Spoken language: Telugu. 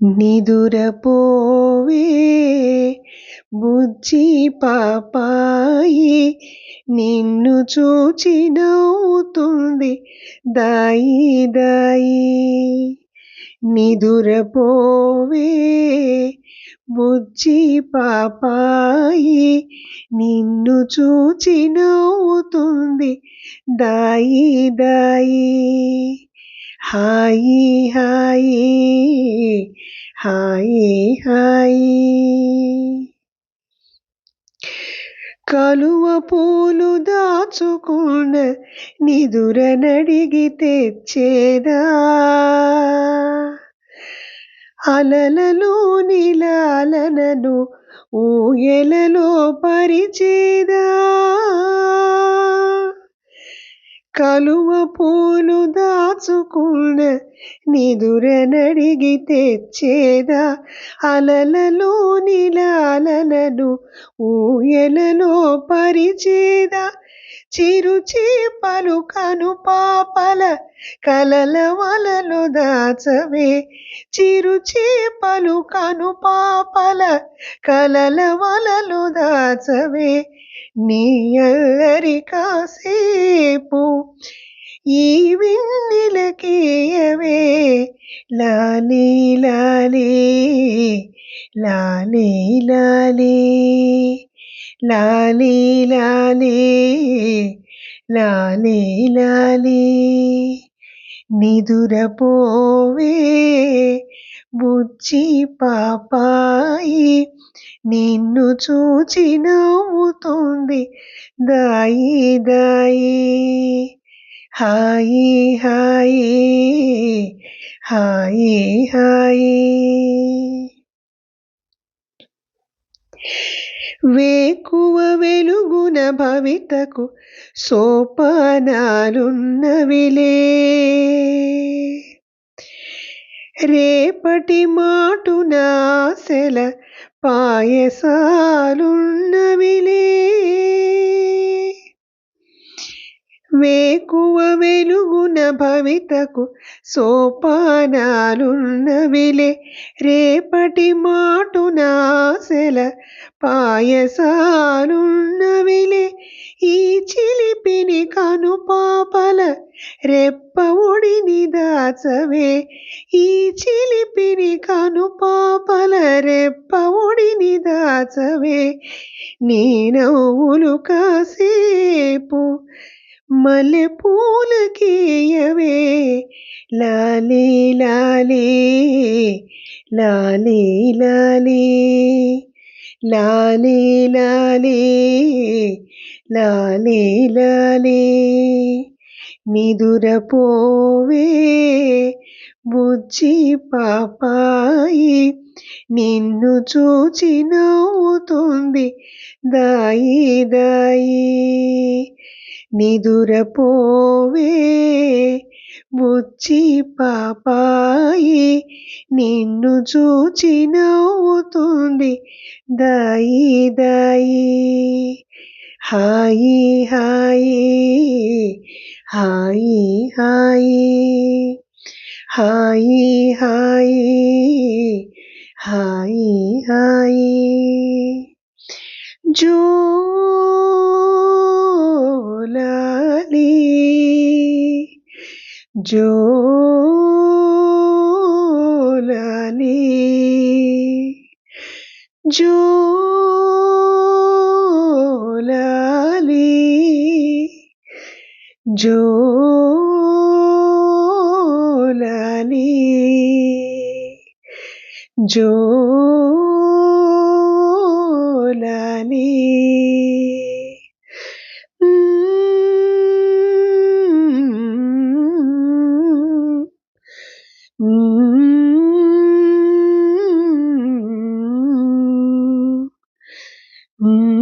నిదురపోవే బుజ్జి పాపాయి నిన్ను చూచి నవ్వుతుంది దాయి దాయి. నిదురపోవే బుజ్జి పాపాయి నిన్ను చూచి నవ్వుతుంది దాయి దాయి. హాయి హాయి హాయి హాయి. కలువ పూలు దాచుకుండ నిదుర నడిగి తెచ్చేదా? అలలలో నిలాలనను ఊయలలో పరిచేదా? కలువ పూలు దాచుకున్న నిదుర నడిగి తెచ్చేదా? అలలలో నిలాలనను ఊయలలో పరిచేదా? చిరుచి పలుకను పాపల కలల వలలు దాచవే. చిరుచి పలుకను పాపల కలల వలలు దాచవే. నీ అల్లరి కాసేపు ఈ విన్నెలకేయవే లాలీ లాలీ లాలీ లాలీ. లాలీ లాలీ లాలీ లాలీ నిదురపోవే బుజ్జి పాపాయి నిన్ను చూచి నవ్వుతుంది దాయి దాయి హాయి హాయి హాయి హాయి వేకువ వెలుగున భవితకు సోపానాలున్నవిలే. రేపటి మాటున ఆశల పాయసాలున్నవిలే. వేకువ వెలుగున భవితకు సోపానాలున్నవిలే. రేపటి మాటునాశల పాయసాలున్నవిలే. ఈ చిలిపిని కనుపాపల రెప్ప ఒడిని దాచవే. ఈ చిలిపిని కనుపాపల రెప్ప ఒడిని దాచవే. నీ నవ్వులు కాసేపు మల్లె పూలకేయవే లాలీ లాలీ లాలీ లాలీ లాలీ లాలీ లాలీ లాలీ. నిదురపోవే బుజ్జి పాపాయి నిన్ను చూచి నవ్వుతుంది దాయి దాయి. నిదురపోవే బుచ్చి పాపాయి నిన్ను చూచి నవ్వుతుంది దాయి దాయి. హాయి హాయి హాయి హాయి హాయి హాయి హాయి హాయి. జోలాలి জোলালি জোলালি জোলালি জো Mm.